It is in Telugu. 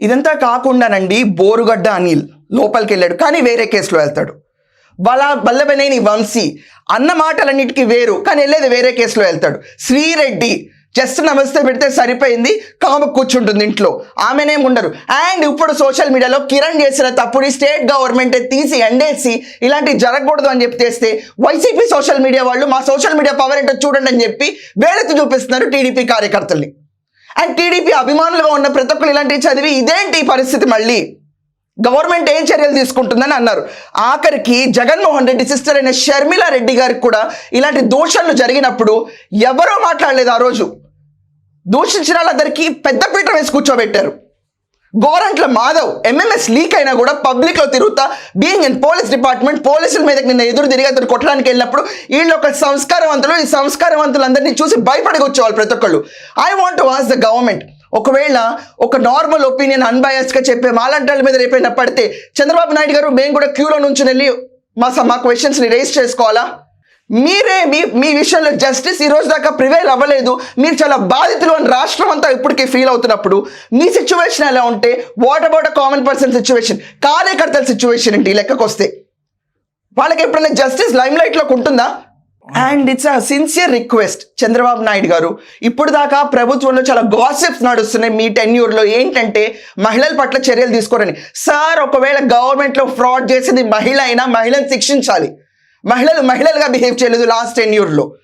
ఇదంతా కాకుండానండి బోరుగడ్డ అనిల్ లోపలికి వెళ్ళాడు కానీ వేరే కేసులో వెళ్తాడు. బల బల్లబనేని వంశీ అన్న మాటలన్నిటికీ వేరు కానీ వెళ్ళేది వేరే కేసులో వెళ్తాడు. శ్రీరెడ్డి జస్ట్ నమస్తే పెడితే సరిపోయింది కామ కూర్చుంటుంది ఇంట్లో. ఆమెనేం ఉండరు. అండ్ ఇప్పుడు సోషల్ మీడియాలో కిరణ్ చేసిన తప్పుని స్టేట్ గవర్నమెంట్ తీసి ఎండేసి ఇలాంటివి జరగకూడదు అని చెప్పి చేస్తే వైసీపీ సోషల్ మీడియా వాళ్ళు మా సోషల్ మీడియా పవర్ ఏంటో చూడండి అని చెప్పి వేలెత్తి చూపిస్తున్నారు టీడీపీ కార్యకర్తల్ని. అండ్ టీడీపీ అభిమానులుగా ఉన్న ప్రతి ఒక్కరు ఇలాంటివి చదివి ఇదేంటి ఈ పరిస్థితి మళ్ళీ? గవర్నమెంట్ ఏం చర్యలు తీసుకుంటుందని అన్నారు. ఆఖరికి జగన్మోహన్ రెడ్డి సిస్టర్ అయిన షర్మిలా రెడ్డి గారికి కూడా ఇలాంటి దూషణలు జరిగినప్పుడు ఎవరో మాట్లాడలేదు ఆ రోజు. దూషించిన వాళ్ళందరికీ పెద్ద పీట వేసి కూర్చోబెట్టారు. గోరంట్ల మాధవ్ ఎంఎంఎస్ లీక్ అయినా కూడా పబ్లిక్లో తిరుగుతా బీయింగ్ ఇన్ పోలీస్ డిపార్ట్మెంట్ పోలీసుల మీద నిన్న ఎదురు తిరిగి అతను కొట్టడానికి వెళ్ళినప్పుడు వీళ్ళు ఒక సంస్కారవంతులు ఈ సంస్కారవంతులందరినీ చూసి భయపడి వచ్చేవాళ్ళు ప్రతి ఒక్కళ్ళు. I want was the government ఒకవేళ ఒక నార్మల్ ఒపీనియన్ అన్బయాస్డ్గా చెప్పే మాలంటాల మీద రేపైనా పడితే చంద్రబాబు నాయుడు గారు మేము కూడా క్యూలో నుంచి వెళ్ళి మా స- మా క్వశ్చన్స్ని రేస్ చేసుకోవాలా? మీరే మీ మీ విషయంలో జస్టిస్ ఈ రోజు దాకా ప్రివైల్ అవ్వలేదు. మీరు చాలా బాధితులు అని రాష్ట్రం అంతా ఇప్పటికీ ఫీల్ అవుతున్నప్పుడు మీ సిచ్యువేషన్ ఎలా ఉంటే what about a common person situation కార్యకర్తల సిచ్యువేషన్ ఏంటి? లెక్కకు వస్తే. వాళ్ళకి ఎప్పుడైనా జస్టిస్ లైమ్ లైట్లోకి ఉంటుందా? And it's a sincere request Chandrababu Naidu garu. ఇప్పుడు దాకా ప్రభుత్వంలో చాలా గాసిప్స్ నడుస్తున్నాయి మీ టెన్యూర్లో ఏంటంటే మహిళల పట్ల చర్యలు తీసుకోరని. సార్ ఒకవేళ గవర్నమెంట్లో ఫ్రాడ్ చేసింది మహిళ అయినా మహిళను శిక్షించాలి. మహిళలు మహిళలుగా బిహేవ్ చేయలేదు లాస్ట్ టెన్యూర్లో